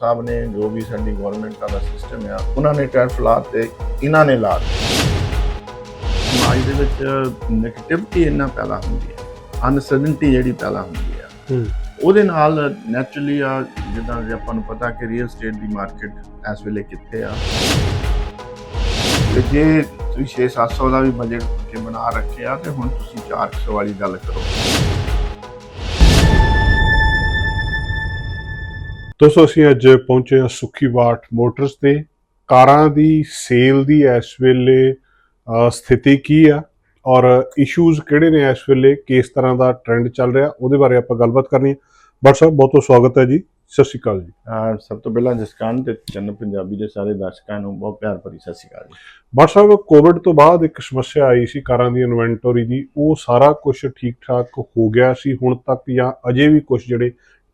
ਸਾਹਿਬ ਨੇ ਜੋ ਵੀ ਸਾਡੀ ਗਵਰਨਮੈਂਟ ਦਾ ਸਿਸਟਮ ਆ ਉਹਨਾਂ ਨੇ ਟੈਰਫ ਲਾ ਤੇ ਇਹਨਾਂ ਨੇ ਲਾ। ਸਮਾਜ ਦੇ ਵਿੱਚ ਨੈਗੇਟਿਵਿਟੀ ਇੰਨਾ ਪੈਦਾ ਹੁੰਦੀ ਹੈ ਅਨਸਰਟਨਟੀ ਜਿਹੜੀ ਪੈਦਾ ਹੁੰਦੀ ਆ ਹੂੰ। ਉਹਦੇ ਨਾਲ ਨੈਚੁਰਲੀ ਆ ਜਿੱਦਾਂ ਕਿ ਆਪਾਂ ਨੂੰ ਪਤਾ ਕਿ ਰੀਅਲ ਸਟੇਟ ਦੀ ਮਾਰਕੀਟ ਇਸ ਵੇਲੇ ਕਿੱਥੇ ਆ। ਤੇ ਜੇ ਤੁਸੀਂ 6-700 ਦਾ ਵੀ ਬਜਟ ਕੇ ਬਣਾ ਰੱਖਿਆ ਤੇ ਹੁਣ ਤੁਸੀਂ 400 ਵਾਲੀ ਗੱਲ ਕਰੋ। ਦੋਸਤੋ ਅਸੀਂ ਅੱਜ ਪਹੁੰਚੇ ਹਾਂ ਸੁਖੀਵਾਟ ਮੋਟਰਸ ਤੇ। ਕਾਰਾਂ ਦੀ ਸੇਲ ਦੀ ਇਸ ਵੇਲੇ ਸਥਿਤੀ ਕੀ ਆ? ਔਰ ਇਸ਼ੂਜ਼ ਕਿਹੜੇ ਨੇ ਇਸ ਵੇਲੇ? ਕਿਸ ਤਰ੍ਹਾਂ ਦਾ ਟ੍ਰੈਂਡ ਚੱਲ ਰਿਹਾ? ਉਹਦੇ ਬਾਰੇ ਆਪਾਂ ਗੱਲਬਾਤ ਕਰਨੀ ਹੈ ਬਟ ਸਾਹਿਬ ਬਹੁਤ ਬਹੁਤ ਸਵਾਗਤ ਹੈ ਜੀ। ਸਤਿ ਸ਼੍ਰੀ ਅਕਾਲ ਜੀ। ਸਭ ਤੋਂ ਪਹਿਲਾਂ ਜਸਕਾਨ ਤੇ ਚੰਨ ਪੰਜਾਬੀ ਦੇ ਸਾਰੇ ਦਰਸ਼ਕਾਂ ਨੂੰ ਬਹੁਤ ਪਿਆਰ ਭਰੀ ਸਤਿ ਸ਼੍ਰੀ ਅਕਾਲ ਜੀ। ਬਟ ਸਾਹਿਬ ਕੋਵਿਡ ਤੋਂ ਬਾਅਦ ਇੱਕ ਸਮੱਸਿਆ ਆਈ ਸੀ ਕਾਰਾਂ ਦੀ ਇਨਵੈਂਟਰੀ ਦੀ। ਉਹ ਸਾਰਾ ਕੁਝ ਠੀਕ ਠਾਕ ਹੋ ਗਿਆ ਸੀ ਹੁਣ ਤੱਕ ਜਾਂ ਅਜੇ ਵੀ ਕੁਝ ਜਿਹੜੇ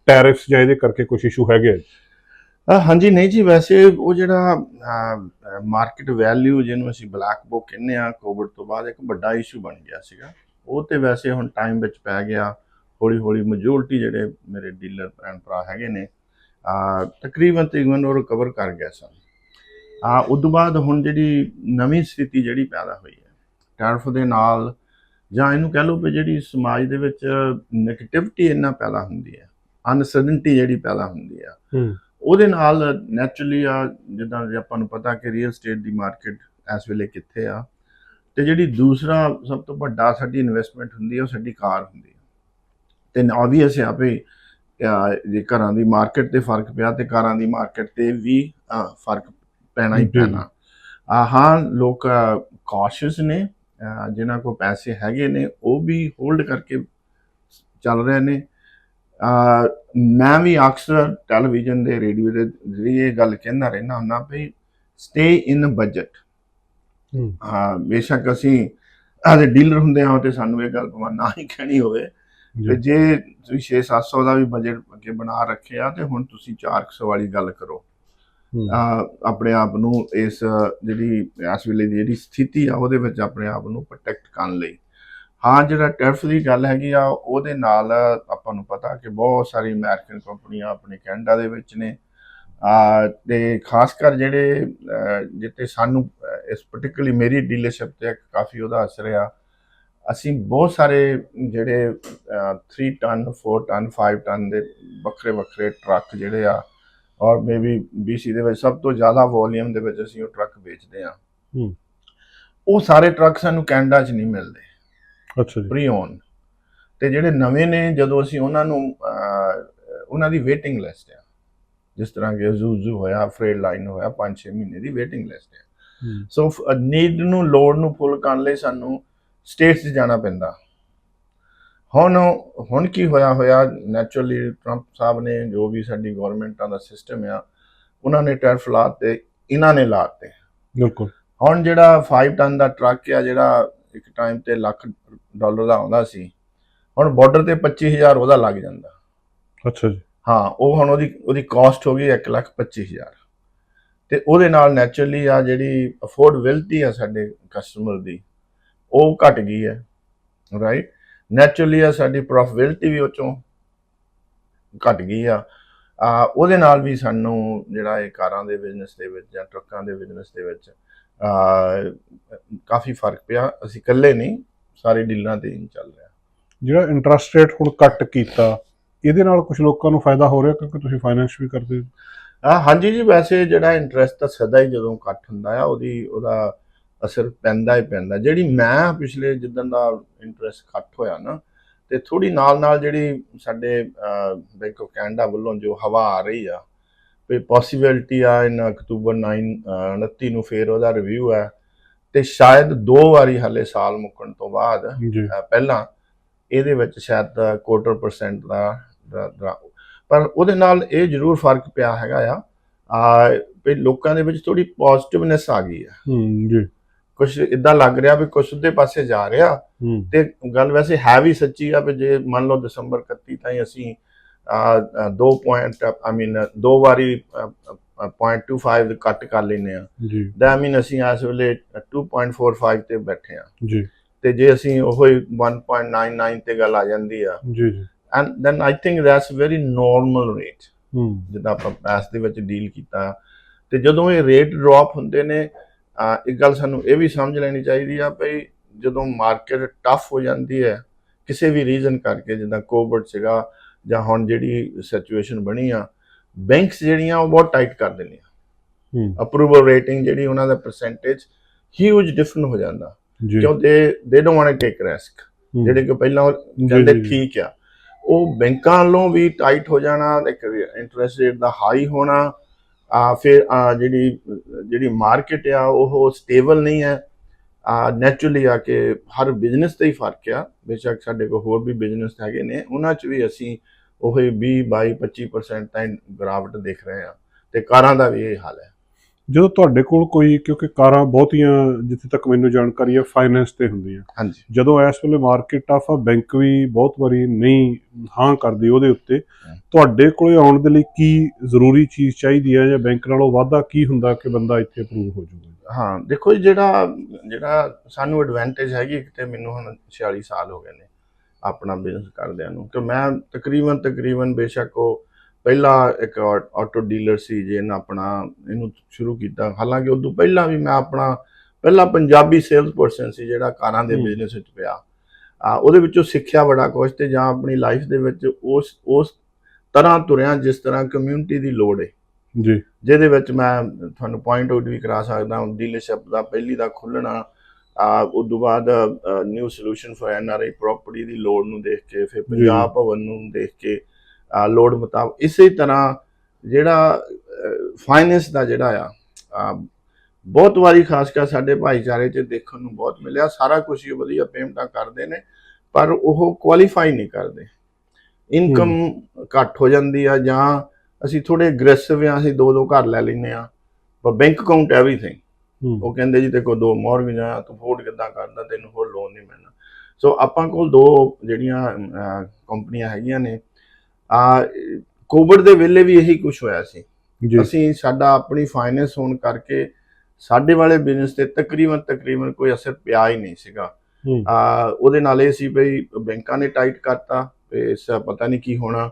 ਟੈਰਿਫਸ ਜਾਂ ਇਹਦੇ ਕਰਕੇ ਕੁਝ ਇਸ਼ੂ ਹੈਗੇ ਆ? ਅਹ ਹਾਂਜੀ, ਨਹੀਂ ਜੀ, ਵੈਸੇ ਉਹ ਜਿਹੜਾ ਮਾਰਕੀਟ ਵੈਲਿਊ ਜਿਹਨੂੰ ਅਸੀਂ ਬਲੈਕ ਬੁੱਕ ਕਹਿੰਦੇ ਆ ਕੋਵਿਡ ਤੋਂ ਬਾਅਦ ਇੱਕ ਵੱਡਾ ਇਸ਼ੂ ਬਣ ਗਿਆ ਸੀਗਾ। ਉਹ ਤੇ ਵੈਸੇ ਹੁਣ ਟਾਈਮ ਵਿੱਚ ਪੈ ਗਿਆ। ਹੌਲੀ ਹੌਲੀ ਮੈਜੋਰਟੀ ਜਿਹੜੇ ਮੇਰੇ ਡੀਲਰ ਭੈਣ ਭਰਾ ਹੈਗੇ ਨੇ, ਅਹ, ਤਕਰੀਬਨ ਤਕਰੀਬਨ ਉਹ ਰਿਕਵਰ ਕਰ ਗਿਆ ਸਨ। ਆ ਉਸ ਤੋਂ ਬਾਅਦ ਹੁਣ ਜਿਹੜੀ ਨਵੀਂ ਸਥਿਤੀ ਜਿਹੜੀ ਪੈਦਾ ਹੋਈ ਹੈ, ਟੈਰਫ ਦੇ ਨਾਲ ਜਾਂ ਇਹਨੂੰ ਕਹਿ ਲਓ ਵੀ ਜਿਹੜੀ ਸਮਾਜ ਦੇ ਵਿੱਚ ਨੈਗੇਟਿਵਿਟੀ ਇੰਨਾ ਪੈਦਾ ਹੁੰਦੀ ਹੈ ਅਨਸਰਟਨਟੀ ਜਿਹੜੀ ਪੈਦਾ ਹੁੰਦੀ ਆ। ਉਹਦੇ ਨਾਲ ਨੈਚੁਰਲੀ ਆ ਜਿੱਦਾਂ ਕਿ ਆਪਾਂ ਨੂੰ ਪਤਾ ਕਿ ਰੀਅਲ ਸਟੇਟ ਦੀ ਮਾਰਕੀਟ ਇਸ ਵੇਲੇ ਕਿੱਥੇ ਆ ਤੇ ਜਿਹੜੀ ਦੂਸਰਾ ਸਭ ਤੋਂ ਵੱਡਾ ਸਾਡੀ ਇਨਵੈਸਟਮੈਂਟ ਹੁੰਦੀ ਹੈ ਉਹ ਸਾਡੀ ਕਾਰ ਹੁੰਦੀ ਹੈ ਤੇ ਆਬਵੀਅਸ ਆ ਵੀ ਜੇ ਘਰਾਂ ਦੀ ਮਾਰਕੀਟ ਤੇ ਫ਼ਰਕ ਪਿਆ ਤੇ ਕਾਰਾਂ ਦੀ ਮਾਰਕੀਟ ਤੇ ਵੀ ਫ਼ਰਕ ਪੈਣਾ ਹੀ ਜੀ। ਪੈਣਾ ਆ ਹਾਂ ਲੋਕ ਕੌਸ਼ੀਅਸ ਨੇ ਜਿਨ੍ਹਾਂ ਕੋਲ ਪੈਸੇ ਹੈਗੇ ਨੇ ਉਹ ਵੀ ਹੋਲਡ ਕਰਕੇ ਚੱਲ ਰਹੇ ਨੇ। ਮੈਂ ਵੀ ਅਕਸਰ ਟੈਲੀਵਿਜ਼ਨ ਦੇ ਰੇਡੀਓ ਦੇ ਜ਼ਰੀਏ ਇਹ ਗੱਲ ਕਹਿੰਦਾ ਰਹਿਣਾ ਹੁੰਦਾ ਵੀ ਸਟੇ ਇਨ ਬਜਟ ਹੂੰ। ਬੇਸ਼ੱਕ ਅਸੀਂ ਆਦੇ ਡੀਲਰ ਹੁੰਦੇ ਹਾਂ ਤੇ ਸਾਨੂੰ ਇਹ ਗੱਲ ਭਾਵੇਂ ਨਾ ਹੀ ਕਹਿਣੀ ਹੋਵੇ। ਤੇ ਜੇ। ਤੁਸੀਂ 6-700 ਦਾ ਵੀ ਬਜਟ ਅੱਗੇ ਬਣਾ ਰੱਖਿਆ ਤੇ ਹੁਣ ਤੁਸੀਂ 400 ਵਾਲੀ ਗੱਲ ਕਰੋ। ਆਪਣੇ ਆਪ ਨੂੰ ਇਸ ਜਿਹੜੀ ਇਸ ਵੇਲੇ ਦੀ ਜਿਹੜੀ ਸਥਿਤੀ ਆ ਉਹਦੇ ਵਿੱਚ ਆਪਣੇ ਆਪ ਨੂੰ ਪ੍ਰੋਟੈਕਟ ਕਰਨ ਲਈ। ਹਾਂ ਜਿਹੜਾ ਟੈਰਫ ਦੀ ਗੱਲ ਹੈਗੀ ਆ ਉਹਦੇ ਨਾਲ ਆਪਾਂ ਨੂੰ ਪਤਾ ਕਿ ਬਹੁਤ ਸਾਰੀ ਅਮਰੀਕਨ ਕੰਪਨੀਆਂ ਆਪਣੇ ਕੈਨੇਡਾ ਦੇ ਵਿੱਚ ਨੇ। ਆ ਤੇ ਖਾਸ ਕਰ ਜਿਹੜੇ ਜਿੱਤੇ ਸਾਨੂੰ ਇਸ ਪਾਰਟਿਕੂਲਰਲੀ ਮੇਰੀ ਡੀਲਰਸ਼ਿਪ ਤੇ ਕਾਫੀ ਉਹਦਾ ਅਸਰ ਆ। ਅਸੀਂ ਬਹੁਤ ਸਾਰੇ ਜਿਹੜੇ 3 ਟਨ 4 ਟਨ 5 ਟਨ ਦੇ ਵੱਖਰੇ ਵੱਖਰੇ ਟਰੱਕ ਜਿਹੜੇ ਆ ਔਰ ਮੇਬੀ BC ਦੇ ਵਿੱਚ ਸਭ ਤੋਂ ਜ਼ਿਆਦਾ ਵੋਲੀਅਮ ਦੇ ਵਿੱਚ ਅਸੀਂ ਉਹ ਟਰੱਕ ਵੇਚਦੇ ਆ। ਹੂੰ। ਉਹ ਸਾਰੇ ਟਰੱਕ ਸਾਨੂੰ ਕੈਨੇਡਾ 'ਚ ਨਹੀਂ ਮਿਲਦੇ। ਅੱਛਾ ਜੀ। ਪ੍ਰੀ ਓਨ ਤੇ ਜਿਹੜੇ ਨਵੇਂ ਨੇ ਜਦੋਂ ਅਸੀਂ ਉਹਨਾਂ ਨੂੰ ਉਹਨਾਂ ਦੀ ਵੇਟਿੰਗ ਲਿਸਟ ਆ। ਜਿਸ ਤਰ੍ਹਾਂ ਕਿ ਜ਼ੂਜ਼ੂ ਹੋਇਆ ਫਰੇਡ ਲਾਈਨ ਹੋਇਆ 5-6 ਮਹੀਨੇ ਦੀ ਵੇਟਿੰਗ ਲਿਸਟ ਹੂੰ। ਸੋ ਨੀਡ ਨੂੰ ਲੋਡ ਨੂੰ ਫੁੱਲ ਕਰਨ ਲਈ ਸਾਨੂੰ ਸਟੇਟਸ ਜਾਣਾ ਪੈਂਦਾ। ਹੁਣ ਹੁਣ ਕੀ ਹੋਇਆ ਹੋਇਆ ਨੈਚੁਰਲੀ ਟਰੰਪ ਸਾਹਿਬ ਨੇ ਜੋ ਵੀ ਸਾਡੀ ਗਵਰਨਮੈਂਟਾਂ ਦਾ ਸਿਸਟਮ ਆ ਉਹਨਾਂ ਨੇ ਟੈਰਫ ਲਾਤੇ ਇਹਨਾਂ ਨੇ ਲਾਤੇ। ਬਿਲਕੁਲ। ਹੁਣ ਜਿਹੜਾ 5 ਟਨ ਦਾ ਟਰੱਕ ਆ ਜਿਹੜਾ ਇੱਕ ਟਾਈਮ ਤੇ ਲੱਖ ਡਾਲਰ ਦਾ ਆਉਂਦਾ ਸੀ ਹੁਣ ਬਾਰਡਰ ਤੇ 25000 ਉਹਦਾ ਲੱਗ ਜਾਂਦਾ। ਅੱਛਾ ਜੀ। ਹਾਂ ਉਹ ਹੁਣ ਉਹਦੀ ਉਹਦੀ ਕਾਸਟ ਹੋ ਗਈ 1 ਲੱਖ 25000 ਤੇ ਉਹਦੇ ਨਾਲ ਨੈਚੁਰਲੀ ਆ ਜਿਹੜੀ ਅਫੋਰਡੇਬਿਲਟੀ ਆ ਸਾਡੇ ਕਸਟਮਰ ਦੀ ਉਹ ਘਟ ਗਈ ਹੈ ਰਾਈਟ ਨੈਚੁਰਲੀ ਆ ਸਾਡੀ ਪ੍ਰੋਫਿਟੇਬਿਲਟੀ ਵੀ ਉਹ ਚੋਂ ਘਟ ਗਈ ਆ। ਆ ਉਹਦੇ ਨਾਲ ਵੀ ਸਾਨੂੰ ਜਿਹੜਾ ਇਹ ਕਾਰਾਂ ਦੇ ਬਿਜ਼ਨਸ ਦੇ ਵਿੱਚ ਜਾਂ ਟਰੱਕਾਂ ਦੇ ਬਿਜ਼ਨਸ ਦੇ ਵਿੱਚ ਆ ਕਾਫੀ ਫ਼ਰਕ ਪਿਆ। ਅਸੀਂ ਇਕੱਲੇ ਨਹੀਂ ਸਾਰੇ ਡੀਲਰਾਂ ਤੇ ਹੀ ਚੱਲ ਰਿਹਾ। ਜਿਹੜਾ ਇੰਟਰਸਟ ਰੇਟ ਹੁਣ ਕੱਟ ਕੀਤਾ ਇਹਦੇ ਨਾਲ ਕੁਝ ਲੋਕਾਂ ਨੂੰ ਫਾਇਦਾ ਹੋ ਰਿਹਾ ਕਿਉਂਕਿ ਤੁਸੀਂ ਫਾਈਨੈਂਸ ਵੀ ਕਰਦੇ ਹੋ? ਹਾਂਜੀ ਜੀ ਵੈਸੇ ਜਿਹੜਾ ਇੰਟਰਸਟ ਤਾਂ ਸਦਾ ਹੀ ਜਦੋਂ ਘੱਟ ਹੁੰਦਾ ਆ ਉਹਦੀ ਉਹਦਾ ਅਸਰ ਪੈਂਦਾ ਹੀ ਪੈਂਦਾ। ਜਿਹੜੀ ਮੈਂ ਪਿਛਲੇ ਜਿੱਦਣ ਦਾ ਇੰਟਰਸਟ ਘੱਟ ਹੋਇਆ ਨਾ ਤੇ ਥੋੜੀ ਨਾਲ ਨਾਲ ਜਿਹੜੀ ਸਾਡੇ ਬੈਂਕ ਆਫ ਕੈਨੇਡਾ ਵੱਲੋਂ ਜੋ ਹਵਾ ਆ ਰਹੀ ਆ ਵੀ ਪੋਸਿਬਿਲਿਟੀ ਆ ਇਨ ਅਕਤੂਬਰ 9 ਅਹ, 29 ਨੂੰ ਫੇਰ ਉਹਦਾ ਰਿਵਿਊ ਹੈ ਤੇ ਸ਼ਾਇਦ ਦੋ ਵਾਰੀ ਹਲੇ ਸਾਲ ਮੁੱਕਣ ਤੋਂ ਬਾਅਦ ਪਹਿਲਾਂ ਇਹਦੇ ਵਿੱਚ ਸ਼ਾਇਦ ਕੁਆਟਰ ਪਰਸੈਂਟ ਦਾ ਦਾ- ਦਾ- ਪਰ ਉਹਦੇ ਨਾਲ ਇਹ ਜ਼ਰੂਰ ਫ਼ਰਕ ਪਿਆ ਹੈਗਾ ਆ ਆ ਵੀ ਲੋਕਾਂ ਦੇ ਵਿੱਚ ਥੋੜੀ ਪੋਜ਼ਿਟਿਵਨੈਸ ਆ ਗਈ ਆ। ਹੂੰ ਜੀ। ਕੁਝ ਇਦਾਂ ਲੱਗ ਰਿਹਾ ਵੀ ਕੁਝ ਦੇ ਪਾਸੇ ਜਾ ਰਿਹਾ ਤੇ ਗੱਲ ਵੈਸੇ ਹੈ ਵੀ ਸੱਚੀ ਆ ਵੀ ਜੇ ਮੰਨ ਲਓ ਦਸੰਬਰ 31 ਤਾਈਂ ਅਸੀਂ ਆ 2 ਪੁਆਇੰਟ ਆਈ ਮੀਨ ਦੋ ਵਾਰੀ 0.25 ਕੱਟ ਕਰ ਲੈਨੇ ਆ ਜੀ। ਦਾ ਆਈ ਮੀਨ ਅਸੀਂ ਇਸ ਵੇਲੇ 2.45 ਤੇ ਬੈਠੇ ਆ ਜੀ। ਤੇ ਜੇ ਅਸੀਂ ਉਹ 1.99 ਤੇ ਗੱਲ ਆ ਜਾਂਦੀ ਆ। ਜੀ ਜੀ। And then I think that's very normal rate. ਹੂੰ। ਜਿੱਦਾਂ ਆਪਾਂ ਪੈਸ ਦੇ ਵਿੱਚ ਡੀਲ ਕੀਤਾ। ਤੇ ਜਦੋਂ ਇਹ ਰੇਟ ਡ੍ਰੌਪ ਹੁੰਦੇ ਨੇ ਇੱਕ ਗੱਲ ਸਾਨੂੰ ਇਹ ਵੀ ਸਮਝ ਲੈਣੀ ਚਾਹੀਦੀ ਆ ਭਈ ਜਦੋਂ ਮਾਰਕੀਟ ਟਫ ਹੋ ਜਾਂਦੀ ਹੈ ਕਿਸੇ ਵੀ ਰੀਜ਼ਨ ਕਰਕੇ ਜਿੱਦਾਂ ਕੋਵਿਡ ਸੀਗਾ ਜਾਂ ਹੁਣ ਜਿਹੜੀ ਸਿਚੁਏਸ਼ਨ ਬਣੀ ਆ ਬੈਂਕਸ ਜਿਹੜੀਆਂ ਉਹ ਬਹੁਤ ਟਾਈਟ ਕਰ ਦਿੰਦੀਆਂ। ਹੂੰ। ਅਪਰੂਵਲ ਰੇਟਿੰਗ ਜਿਹੜੀ ਉਹਨਾਂ ਦਾ ਪਰਸੈਂਟੇਜ ਹਿਊਜ ਡਿਫਰੈਂਟ ਹੋ ਜਾਂਦਾ। ਜੀ। ਕਿਉਂ ਦੇ ਦੇ don't want to take risk ਜਿਹੜੇ ਕਿ ਪਹਿਲਾਂ ਕਹਿੰਦੇ। ਠੀਕ ਆ। ਉਹ ਬੈਂਕਾਂ ਵੱਲੋਂ ਵੀ ਟਾਈਟ ਹੋ ਜਾਣਾ ਇੱਕ ਇੰਟਰਸਟ ਰੇਟ ਦਾ ਹਾਈ ਹੋਣਾ ਆ ਫਿਰ ਜਿਹੜੀ ਜਿਹੜੀ ਮਾਰਕੀਟ ਆ ਉਹ ਸਟੇਬਲ ਨਹੀਂ ਹੈ। ਆ ਨੈਚੁਰਲੀ ਆ ਕਿ ਹਰ ਬਿਜ਼ਨਸ ਤੇ ਹੀ ਫ਼ਰਕ ਆ। ਬੇਸ਼ੱਕ ਸਾਡੇ ਕੋਲ ਹੋਰ ਵੀ ਬਿਜ਼ਨਸ ਹੈਗੇ ਨੇ। ਉਹਨਾਂ 'ਚ ਵੀ ਅਸੀਂ ਉਹ 20 22 25% ਤਾਂ ਗਰਾਵਟ ਦੇਖ ਰਹੇ ਆ ਤੇ ਕਾਰਾਂ ਦਾ ਵੀ ਇਹ ਹਾਲ ਹੈ। ਜਦੋਂ ਤੁਹਾਡੇ ਕੋਲ ਕੋਈ ਕਿਉਂਕਿ ਕਾਰਾਂ ਬਹੁਤੀਆਂ ਜਿੱਥੇ ਤੱਕ ਮੈਨੂੰ ਜਾਣਕਾਰੀ ਹੈ ਫਾਈਨੈਂਸ ਤੇ ਹੁੰਦੀਆਂ। ਹਾਂਜੀ। ਜਦੋਂ ਇਸ ਵੇਲੇ ਮਾਰਕੀਟ ਟਫ ਆ ਬੈਂਕ ਵੀ ਬਹੁਤ ਵਾਰੀ ਨਹੀਂ ਹਾਂ ਕਰਦੀ ਉਹਦੇ ਉੱਤੇ। ਤੁਹਾਡੇ ਕੋਲੇ ਆਉਣ ਦੇ ਲਈ ਕੀ ਜ਼ਰੂਰੀ ਚੀਜ਼ ਚਾਹੀਦੀ ਹੈ ਜਾਂ ਬੈਂਕ ਨਾਲੋਂ ਵਾਧਾ ਕੀ ਹੁੰਦਾ ਕਿ ਬੰਦਾ ਇੱਥੇ ਅਪਰੂਵ ਹੋ ਜਾਊਗਾ? ਹਾਂ ਦੇਖੋ ਜਿਹੜਾ ਜਿਹੜਾ ਸਾਨੂੰ ਐਡਵਾਂਟੇਜ ਹੈਗੀ ਇੱਕ ਤੇ ਮੈਨੂੰ ਹੁਣ 46 ਸਾਲ ਹੋ ਗਏ ਨੇ। ਆਪਣਾ ਬਿਜ਼ਨਸ ਕਰਦਿਆਂ ਨੂੰ। ਕਿ ਮੈਂ ਤਕਰੀਬਨ ਤਕਰੀਬਨ ਬੇਸ਼ੱਕ ਉਹ ਪਹਿਲਾ ਇੱਕ ਆਟੋ ਡੀਲਰ ਸੀ ਜਿਹਨੇ ਆਪਣਾ ਇਹਨੂੰ ਸ਼ੁਰੂ ਕੀਤਾ। ਹਾਲਾਂਕਿ ਉਦੋਂ ਪਹਿਲਾਂ ਵੀ ਮੈਂ ਆਪਣਾ ਪਹਿਲਾ ਪੰਜਾਬੀ ਸੇਲਸ ਪਰਸਨ ਸੀ ਜਿਹੜਾ ਕਾਰਾਂ ਦੇ। ਬਿਜ਼ਨਸ ਵਿੱਚ ਪਿਆ। ਆ ਉਹਦੇ ਵਿੱਚੋਂ ਸਿੱਖਿਆ ਬੜਾ ਕੁਝ ਤੇ ਜਾਂ ਆਪਣੀ ਲਾਈਫ ਦੇ ਵਿੱਚ ਉਸ ਉਸ ਤਰ੍ਹਾਂ ਤੁਰਿਆ ਜਿਸ ਤਰ੍ਹਾਂ ਕਮਿਊਨਿਟੀ ਦੀ ਲੋੜ ਹੈ ਜੀ। ਜਿਹਦੇ ਵਿੱਚ ਮੈਂ ਤੁਹਾਨੂੰ ਪੁਆਇੰਟ ਆਊਟ ਵੀ ਕਰਾ ਸਕਦਾ ਹਾਂ ਡੀਲਰਸ਼ਿਪ ਦਾ ਪਹਿਲੀ ਦਾ ਖੁੱਲਣਾ ਆ ਉਸ ਤੋਂ ਬਾਅਦ new solution for NRI property ਦੀ ਲੋੜ ਨੂੰ ਦੇਖ ਕੇ ਫਿਰ ਪੰਜਾਬ ਭਵਨ ਨੂੰ ਦੇਖ ਕੇ ਆ, ਲੋੜ ਮੁਤਾਬਕ ਇਸੇ ਤਰ੍ਹਾਂ ਜਿਹੜਾ ਫਾਈਨੈਂਸ ਦਾ ਜਿਹੜਾ ਆ ਬਹੁਤ ਵਾਰੀ ਖਾਸ ਕਰ ਸਾਡੇ ਭਾਈਚਾਰੇ 'ਚ ਦੇਖਣ ਨੂੰ ਬਹੁਤ ਮਿਲਿਆ। ਸਾਰਾ ਕੁਝ ਹੀ ਵਧੀਆ ਪੇਮੈਂਟਾਂ ਕਰਦੇ ਨੇ ਪਰ ਉਹ ਕੁਆਲੀਫਾਈ ਨਹੀਂ ਕਰਦੇ। ਇਨਕਮ ਘੱਟ ਹੋ ਜਾਂਦੀ ਆ ਜਾਂ ਅਸੀਂ ਥੋੜੇ ਅਗਰੈਸਿਵ ਆ ਅਸੀਂ ਦੋ ਦੋ ਘਰ ਲੈ ਲੈਨੇ ਆ। ਪਰ ਬੈਂਕ ਅਕਾਊਂਟ ਐਵਰੀਥਿੰਗ ਉਹ ਕਹਿੰਦੇ ਜੀ ਤੇ ਕੋ ਦੋ ਮੌਰਗੇਜ ਆ ਤੂੰ ਅਫੋਰਡ ਕਿੱਦਾਂ ਕਰਦਾ ਤੈਨੂੰ ਹੋਰ ਲੋਨ ਨਹੀਂ ਮਿਲਣਾ। ਸੋ ਆਪਾਂ ਕੋਲ ਦੋ ਜਿਹੜੀਆਂ ਕੰਪਨੀਆਂ ਹੈਗੀਆਂ ਨੇ ਆ ਕੋਵਿਡ ਦੇ ਵੇਲੇ ਵੀ ਇਹੀ ਕੁਝ ਹੋਇਆ ਸੀ। ਅਸੀਂ ਸਾਡਾ ਆਪਣੀ ਫਾਈਨੈਂਸ ਹੋਣ ਕਰਕੇ ਸਾਡੇ ਵਾਲੇ ਬਿਜ਼ਨਸ ਤੇ ਤਕਰੀਬਨ ਤਕਰੀਬਨ ਕੋਈ ਅਸਰ ਪਿਆ ਹੀ ਨਹੀਂ ਸੀਗਾ। ਆ ਉਹਦੇ ਨਾਲ ਇਹ ਸੀ ਬਈ ਬੈਂਕਾਂ ਨੇ ਟਾਈਟ ਕਰਤਾ ਤੇ ਇਸ ਪਤਾ ਨਹੀਂ ਕੀ ਹੋਣਾ।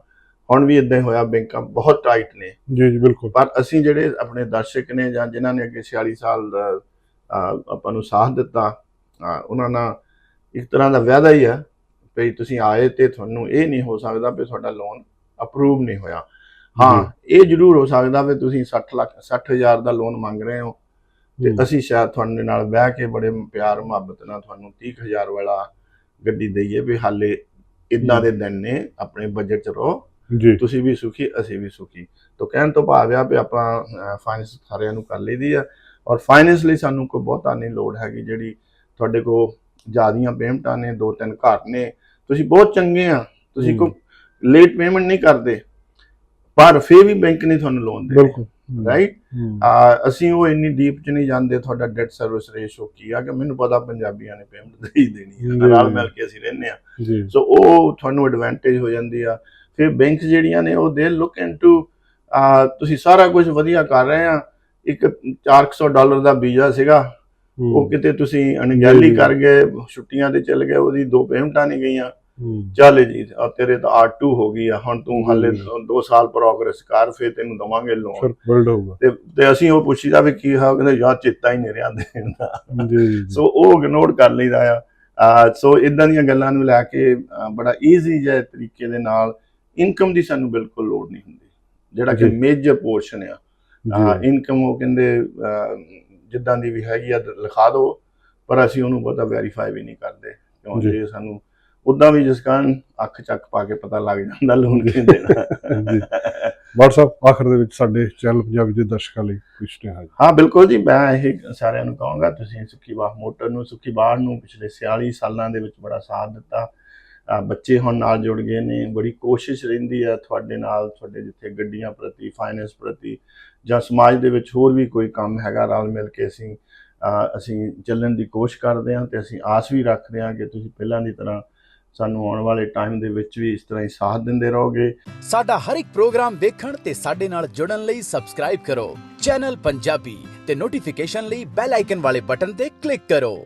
ਹੁਣ ਵੀ ਇਦਾਂ ਹੋਇਆ ਬੈਂਕਾਂ ਬਹੁਤ ਟਾਈਟ ਨੇ। ਜੀ ਜੀ ਬਿਲਕੁਲ। ਪਰ ਅਸੀਂ ਜਿਹੜੇ ਆਪਣੇ ਦਰਸ਼ਕ ਨੇ ਜਾਂ ਜਿਨ੍ਹਾਂ ਨੇ ਅੱਗੇ 46 ਸਾਲ ਆਪਾਂ ਨੂੰ ਸਾਥ ਦਿੱਤਾ ਉਹਨਾਂ ਨਾਲ ਇੱਕ ਤਰ੍ਹਾਂ ਦਾ ਵਾਅਦਾ ਹੀ ਆ ਵੀ ਤੁਸੀਂ ਆਏ ਤੇ ਤੁਹਾਨੂੰ ਇਹ ਨਹੀਂ ਹੋ ਸਕਦਾ ਵੀ ਤੁਹਾਡਾ ਲੋਨ ਅਪਰੂਵ ਨਹੀਂ ਹੋਇਆ। ਹਾਂ ਇਹ ਜ਼ਰੂਰ ਹੋ ਸਕਦਾ ਵੀ ਤੁਸੀਂ 60 ਲੱਖ 60000 ਦਾ ਲੋਨ ਮੰਗ ਰਹੇ ਹੋ ਤੇ ਅਸੀਂ ਸ਼ਾਇਦ ਤੁਹਾਡੇ ਨਾਲ ਬਹਿ ਕੇ ਬੜੇ ਪਿਆਰ ਮੁਹੱਬਤ ਨਾਲ ਤੁਹਾਨੂੰ 30000 ਵਾਲਾ ਗੱਡੀ ਦਈਏ ਵੀ ਹਾਲੇ ਇਦਾਂ ਦੇ ਦਿਨ ਨੇ ਆਪਣੇ ਬਜਟ 'ਚ ਰਹੋ। ਜੀ। ਤੁਸੀਂ ਵੀ ਸੁਖੀ ਅਸੀਂ ਵੀ ਸੁਖੀ। ਤਾਂ ਕਹਿਣ ਤੋਂ ਭਾਵ ਆ ਵੀ ਆਪਾਂ ਫਾਈਨੈਂਸ ਸਾਰਿਆਂ ਨੂੰ ਕਰ ਲਈਦੀ ਆ। ਔਰ ਫਾਈਨੈਂਸ ਲਈ ਸਾਨੂੰ ਕੋਈ ਬਹੁਤਾ ਨਹੀਂ ਲੋੜ ਹੈਗੀ ਜਿਹੜੀ ਤੁਹਾਡੇ ਕੋਲ ਜਿਆਦੀਆਂ ਪੇਮੈਂਟਾਂ ਨੇ ਦੋ ਤਿੰਨ ਘਰ ਨੇ। ਤੁਸੀਂ ਬਹੁਤ ਚੰਗੇ ਆ। ਤੁਸੀਂ। ਕੋਈ ਲੇਟ ਪੇਮੈਂਟ ਨਹੀਂ ਕਰਦੇ। ਪਰ ਫੇਰ ਵੀ ਬੈਂਕ ਨਹੀਂ ਤੁਹਾਨੂੰ ਲੋਨ ਦੇ ਬਿਲਕੁਲ। ਰਾਈਟ ਅਸੀਂ ਉਹ ਇੰਨੀ ਡੀਪ ਚ ਨਹੀਂ ਜਾਂਦੇ। ਤੁਹਾਡਾ ਡੈਟ ਸਰਵਿਸ ਰੇਸ਼ੋ ਕੀ ਆ ਕਿ ਮੈਨੂੰ ਪਤਾ ਪੰਜਾਬੀਆਂ ਨੇ ਪੇਮੈਂਟ ਦੇ ਹੀ ਦੇਣੀ। ਹੈ ਨਾਲ ਮਿਲ ਕੇ ਅਸੀਂ ਰਹਿੰਦੇ ਆ। ਸੋ ਉਹ ਤੁਹਾਨੂੰ ਐਡਵਾਂਟੇਜ ਹੋ ਜਾਂਦੀ ਆ। ਫਿਰ ਬੈਂਕ ਜਿਹੜੀਆਂ ਨੇ ਉਹ ਦੇ ਲੁੱਕ ਇਨਟੂ ਤੁਸੀਂ ਸਾਰਾ ਕੁਝ ਵਧੀਆ ਕਰ ਰਹੇ ਆ। ਇੱਕ 400 ਡਾਲਰ ਦਾ ਵੀਜ਼ਾ ਸੀਗਾ। ਉਹ ਕਿਤੇ ਤੁਸੀਂ ਅਣਗਹਿਲੀ। ਕਰ ਗਏ ਛੁੱਟੀਆਂ ਤੇ ਚਲ ਗਏ ਉਹਦੀ ਦੋ ਪੇਮੈਂਟਾਂ ਨਹੀਂ ਗਈਆਂ। ਚੱਲ ਜੀ ਆ ਤੇਰੇ ਤਾਂ R2 ਹੋ ਗਈ ਆ। ਹੁਣ ਤੂੰ ਹਾਲੇ ਜੀ। 2 ਸਾਲ ਪ੍ਰੋਗਰੈਸ ਕਰ ਫਿਰ ਤੈਨੂੰ ਦਵਾਂਗੇ ਲੋਨ ਬਿਲਡ ਹੋਊਗਾ। ਤੇ ਤੇ ਅਸੀਂ ਉਹ ਪੁੱਛੀਦਾ ਵੀ ਕੀ ਹੈ ਕਹਿੰਦੇ ਯਾਰ ਚੇਤਾ ਹੀ ਨਹੀਂ ਰਿਹਾ ਦੇਣ ਦਾ। ਜੀ ਸੋ ਉਹ ਇਗਨੋਰ ਕਰ ਲਈਦਾ ਆ। ਸੋ ਇਦਾਂ ਦੀਆਂ ਗੱਲਾਂ ਨੂੰ ਲੈ ਕੇ ਬੜਾ ਈਜ਼ੀ ਜਿਹਾ ਤਰੀਕੇ ਦੇ ਨਾਲ ਇਨਕਮ ਦੀ ਸਾਨੂੰ ਬਿਲਕੁਲ ਲੋੜ ਨਹੀਂ ਹੁੰਦੀ। ਜਿਹੜਾ ਕਿ। ਮੇਜਰ ਪੋਰਸ਼ਨ ਆ। ਇਨਕਮ ਉਹ ਕਹਿੰਦੇ ਜਿੱਦਾਂ ਦੀ ਵੀ ਹੈਗੀ ਆ ਲਿਖਾ ਦਿਓ ਪਰ ਅਸੀਂ ਉਹਨੂੰ ਬਹੁਤਾ ਵੈਰੀਫਾਈ ਵੀ ਨਹੀਂ ਕਰਦੇ। ਕਿਉਂਕਿ ਸਾਨੂੰ ਉਦਾਂ ਵੀ ਜਿਸ ਕਾਰਨ ਅੱਖ ਚੱਕ ਪਾ ਕੇ ਪਤਾ ਲੱਗ ਜਾਂਦਾ ਲੋਨ ਕਿਵੇਂ ਦੇਣਾ। WhatsApp ਆਖਰ ਦੇ ਵਿੱਚ ਸਾਡੇ ਚੈਨਲ ਪੰਜਾਬੀ ਦੇ ਦਰਸ਼ਕਾਂ ਲਈ ਕੁਝ ਸੁਨੇਹਾ ਜੀ। ਹਾਂ ਬਿਲਕੁਲ ਜੀ ਮੈਂ ਇਹ ਸਾਰਿਆਂ ਨੂੰ ਕਹਾਂਗਾ ਤੁਸੀਂ ਸੁੱਖੀ ਬਾਹ ਮੋਟਰ ਨੂੰ ਸੁੱਖੀ ਬਾਹ ਨੂੰ ਪਿਛਲੇ 46 ਸਾਲਾਂ ਦੇ ਵਿੱਚ ਬੜਾ ਸਾਥ ਦਿੱਤਾ। ਬੱਚੇ ਹੁਣ ਨਾਲ ਜੁੜ ਗਏ ਨੇ, ਬੜੀ ਕੋਸ਼ਿਸ਼ ਰਹਿੰਦੀ ਹੈ ਤੁਹਾਡੇ ਨਾਲ, ਤੁਹਾਡੇ ਜਿੱਥੇ ਗੱਡੀਆਂ ਪ੍ਰਤੀ ਫਾਈਨੈਂਸ ਪ੍ਰਤੀ ਜਾਂ ਸਮਾਜ ਦੇ ਵਿੱਚ ਹੋਰ ਵੀ ਕੋਈ ਕੰਮ ਹੈਗਾ ਰਲ ਮਿਲ ਕੇ ਅਸੀਂ ਅਸੀਂ ਚੱਲਣ ਦੀ ਕੋਸ਼ਿਸ਼ ਕਰਦੇ ਹਾਂ ਤੇ ਅਸੀਂ ਆਸ ਵੀ ਰੱਖਦੇ ਹਾਂ ਕਿ ਤੁਸੀਂ ਪਹਿਲਾਂ ਦੀ ਤਰ੍ਹਾਂ ਸਾਨੂੰ ਆਉਣ ਵਾਲੇ ਟਾਈਮ ਦੇ ਵਿੱਚ ਵੀ ਇਸ ਤਰ੍ਹਾਂ ਹੀ ਸਾਥ ਦਿੰਦੇ ਰਹੋਗੇ। ਸਾਡਾ ਹਰ ਇੱਕ ਪ੍ਰੋਗਰਾਮ ਵੇਖਣ ਤੇ ਸਾਡੇ ਨਾਲ ਜੁੜਨ ਲਈ ਸਬਸਕ੍ਰਾਈਬ ਕਰੋ। ਚੈਨਲ ਪੰਜਾਬੀ ਤੇ ਨੋਟੀਫਿਕੇਸ਼ਨ ਲਈ ਬੈਲ ਆਈਕਨ ਵਾਲੇ ਬਟਨ ਤੇ ਕਲਿੱਕ ਕਰੋ।